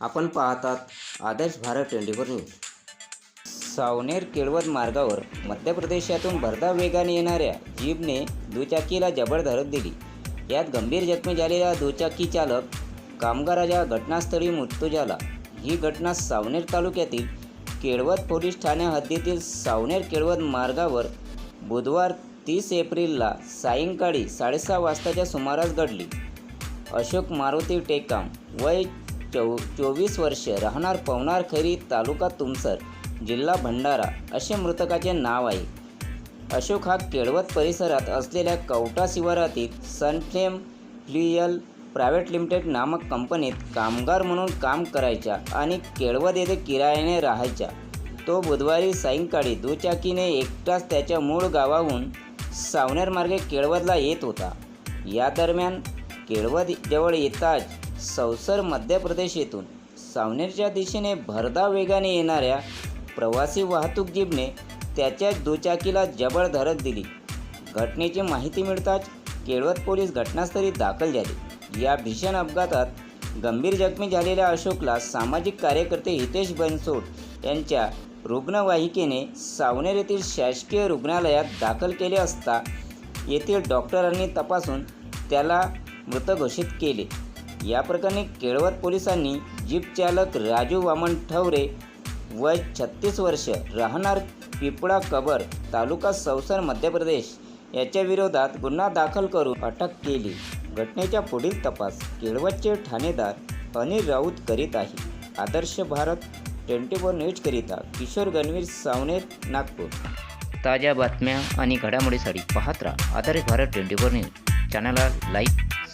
आपण पाहतात Adarsh Bharat twenty four news. Savner Kelwad मार्गावर मध्य प्रदेशातून भरधाव वेगाने येणाऱ्या जीपने दुचाकीला जबर धडक दिली. यात गंभीर जखमी झालेला दुचाकी चालक कामगाराच्या घटनास्थळी मृत्यू झाला. ही घटना सावनेर तालुक्यातील केळवद पोलीस ठाण्या हद्दीतील सावनेर केळवद मार्गावर बुधवार तीस एप्रिलला सायंकाळी साडेसहा वाजताच्या सुमारास घडली. अशोक मारुती टेकाम वय चौ चोवीस वर्ष राहणार पवनार खरी तालुका तुमसर जिल्हा भंडारा असे मृतकाचे नाव आहे. अशोक हा केळवत परिसरात असलेल्या कवटा शिवारातील सनफ्लेम फ्लियल प्रायव्हेट लिमिटेड नामक कंपनीत कामगार म्हणून काम करायचा आणि केळवत येथे किरायाने राहायचा तो बुधवारी सायंकाळी दुचाकीने एकटाच त्याच्या मूळ गावाहून सावनेर मार्गे केळवदला येत होता. या दरम्यान केळवद जवळ येताच सौसर मध्य प्रदेश येथून सावनेरच्या दिशेने भरधाव वेगाने येणाऱ्या प्रवासी वाहतूक जीपने त्याच्या दुचाकीला जबळ धडक दिली. घटनेची माहिती मिळताच केळवत पोलीस घटनास्थळी दाखल झाले. या भीषण अपघातात गंभीर जखमी झालेल्या अशोकला सामाजिक कार्यकर्ते हितेश बनसोड यांच्या रुग्णवाहिकेने सावनेर येथील शासकीय रुग्णालयात दाखल केले असता येथील डॉक्टरांनी तपासून त्याला मृत घोषित केले. या प्रकरणी केळवत पोलिसांनी जीप चालक राजू वामन ठवरे वय छत्तीस वर्ष राहणार पिपळा कबर तालुका सौसर मध्य प्रदेश याच्या विरोधात गुन्हा दाखल करून अटक केली. घटनेचा पुढील तपास केळवतचे ठाणेदार अनिल राऊत करीत आहे. आदर्श भारत ट्वेंटी फोर न्यूजकरिता किशोर गणवीर सावनेर नागपूर. ताज्या बातम्या आणि घडामोडीसाठी पाहत राहा Adarsh Bharat twenty four news. चॅनलला लाईक